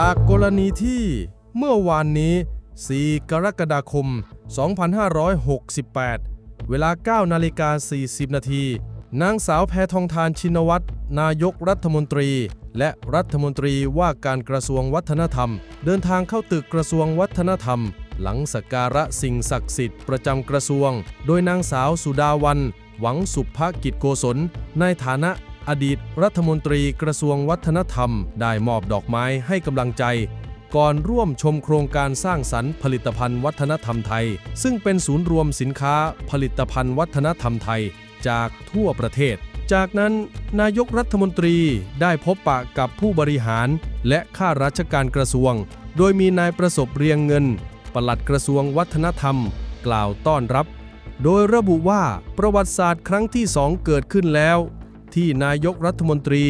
จากกรณีที่เมื่อวานนี้ 4 กรกฎาคม 2568 เวลา 9 นาฬิกา 40 นาที นางสาวแพทองทานชินวัตร นายกรัฐมนตรี และรัฐมนตรีว่าการกระทรวงวัฒนธรรม เดินทางเข้าตึกกระทรวงวัฒนธรรม หลังสักการะสิ่งศักดิ์สิทธิ์ประจำกระทรวง โดยนางสาวสุดาวัน หวังสุภกิจโกศล ในฐานะ อดีตรัฐมนตรีกระทรวงวัฒนธรรม ได้มอบดอกไม้ให้กำลังใจ ก่อนร่วมชมโครงการสร้างสรรค์ผลิตภัณฑ์วัฒนธรรมไทย ซึ่งเป็นศูนย์รวมสินค้าผลิตภัณฑ์วัฒนธรรมไทยจากทั่วประเทศ จากนั้นนายกรัฐมนตรีได้พบปะกับผู้บริหาร และข้าราชการกระทรวง โดยมีนายประสบเรียงเงิน ปลัดกระทรวงวัฒนธรรม กล่าวต้อนรับ โดยระบุว่าประวัติศาสตร์ครั้งที่สองเกิดขึ้นแล้ว ที่นายกรัฐมนตรี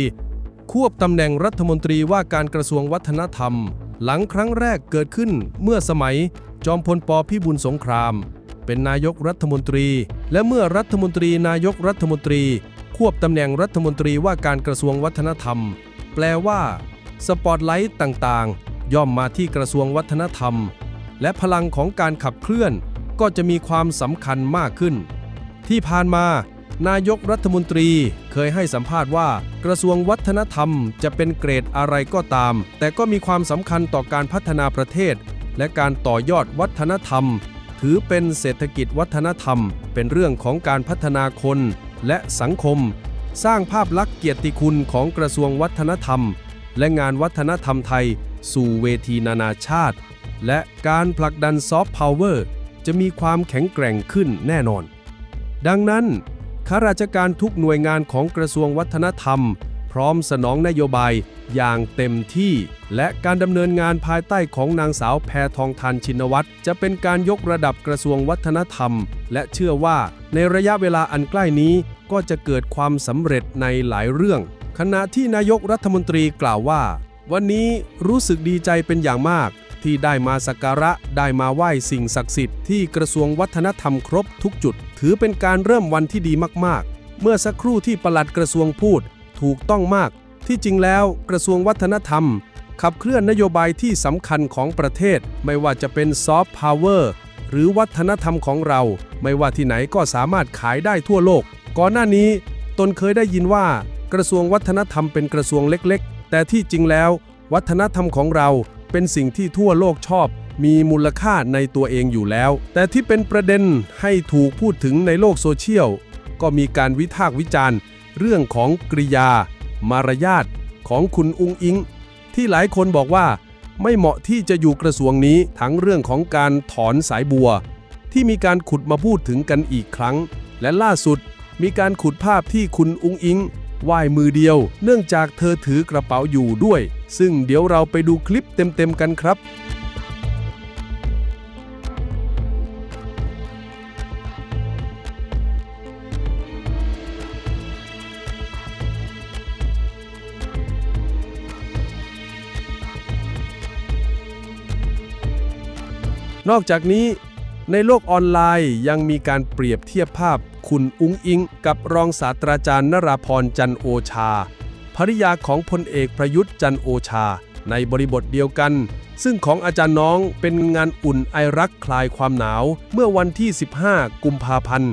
ควบตำแหน่งรัฐมนตรีว่าการกระทรวงวัฒนธรรม หลังครั้งแรกเกิดขึ้นเมื่อสมัย จอมพลปพิบูลสงคราม เป็นนายกรัฐมนตรี และเมื่อรัฐมนตรีนายกรัฐมนตรี ควบตำแหน่งรัฐมนตรีว่าการกระทรวงวัฒนธรรม แปลว่า สปอตไลท์ต่างๆ ย่อมมาที่กระทรวงวัฒนธรรม และพลังของการขับเคลื่อนก็จะมีความสำคัญมากขึ้น ที่ผ่านมา นายกรัฐมนตรีเคยให้สัมภาษณ์ว่า กระทรวงวัฒนธรรมจะเป็นเกรดอะไรก็ตาม แต่ก็มีความสำคัญต่อการพัฒนาประเทศ และการต่อยอดวัฒนธรรม ถือเป็นเศรษฐกิจวัฒนธรรม เป็นเรื่องของการพัฒนาคนและสังคม สร้างภาพลักษณ์เกียรติคุณของกระทรวงวัฒนธรรม และงานวัฒนธรรมไทย สู่เวทีนานาชาติ และการผลักดันซอฟต์พาวเวอร์จะมีความแข็งแกร่งขึ้นแน่นอน ดังนั้น ข้าราชการทุกหน่วยงานของกระทรวงวัฒนธรรม พร้อมสนองนโยบายอย่างเต็มที่ และการดำเนินงานภายใต้ของนางสาวแพทองทานชินวัตรจะเป็นการยกระดับกระทรวงวัฒนธรรม และเชื่อว่าในระยะเวลาอันใกล้นี้ก็จะเกิดความสำเร็จในหลายเรื่อง ขณะที่นายกรัฐมนตรีกล่าวว่า วันนี้รู้สึกดีใจเป็นอย่างมาก ที่ได้มาสักการะได้มาไหว้สิ่งศักดิ์สิทธิ์ที่กระทรวงวัฒนธรรมครบทุกจุด ถือเป็นการเริ่มวันที่ดีมากๆ เมื่อสักครู่ที่ปลัดกระทรวงพูดถูกต้องมาก ที่จริงแล้วกระทรวงวัฒนธรรม ขับเคลื่อนนโยบายที่สำคัญของประเทศ ไม่ว่าจะเป็นซอฟต์พาวเวอร์หรือวัฒนธรรมของเรา ไม่ว่าที่ไหนก็สามารถขายได้ทั่วโลก ก่อนหน้านี้ตนเคยได้ยินว่ากระทรวงวัฒนธรรมเป็นกระทรวงเล็กๆ แต่ที่จริงแล้ว วัฒนธรรมของเรา เป็นสิ่งที่ทั่วโลกชอบ มีมูลค่าในตัวเองอยู่แล้ว แต่ที่เป็นประเด็นให้ถูกพูดถึงในโลกโซเชียล ก็มีการวิพากษ์วิจารณ์ เรื่องของกริยา มารยาทของคุณอุงอิง ที่หลายคนบอกว่า ไม่เหมาะที่จะอยู่กระทรวงนี้ทั้งเรื่องของการถอนสายบัว ที่มีการขุดมาพูดถึงกันอีกครั้ง และล่าสุดมีการขุดภาพที่คุณอุงอิง ไหว้มือเดียว เนื่องจากเธอถือกระเป๋าอยู่ด้วย ซึ่งเดี๋ยวเราไปดูคลิปเต็มๆกันครับนอกจากนี้ ในโลกออนไลน์ยังมีการเปรียบเทียบภาพคุณอุ้งอิง กับรองศาสตราจารย์นราพรจันโอชา ภริยาของพลเอกประยุทธ์จันโอชา ในบริบทเดียวกัน ซึ่งของอาจารย์น้องเป็นงานอุ่นไอรักคลายความหนาว เมื่อวันที่ 15 กุมภาพันธ์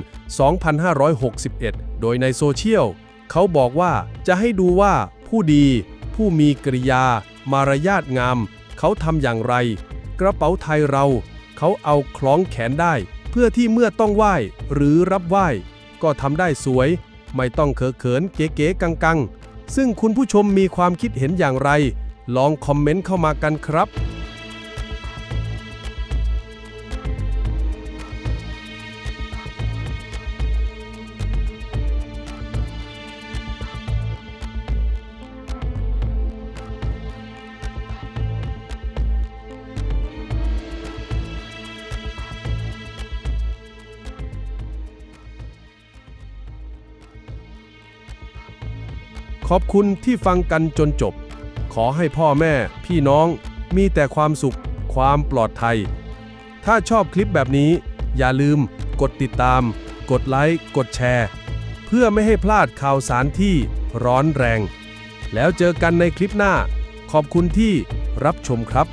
2561 โดยในโซเชียล เขาบอกว่าจะให้ดูว่าผู้ดี ผู้มีกริยา มารยาทงาม เขาทำอย่างไร กระเป๋าไทยเรา เขาเอาคล้องแขนได้ เพื่อที่เมื่อต้องไหว้หรือรับไหว้ ก็ทำได้สวย ไม่ต้องเขอเขินเก๋ๆกังๆ ซึ่งคุณผู้ชมมีความคิดเห็นอย่างไร ลองคอมเมนต์เข้ามากันครับ ขอบคุณที่ฟังกันจนจบ ขอให้พ่อแม่ พี่น้อง มีแต่ความสุข ความปลอดภัย ถ้าชอบคลิปแบบนี้ อย่าลืม กดติดตาม กดไลค์กดแชร์ เพื่อไม่ให้พลาดข่าวสารที่ร้อนแรง แล้วเจอกันในคลิปหน้า ขอบคุณที่รับชมครับ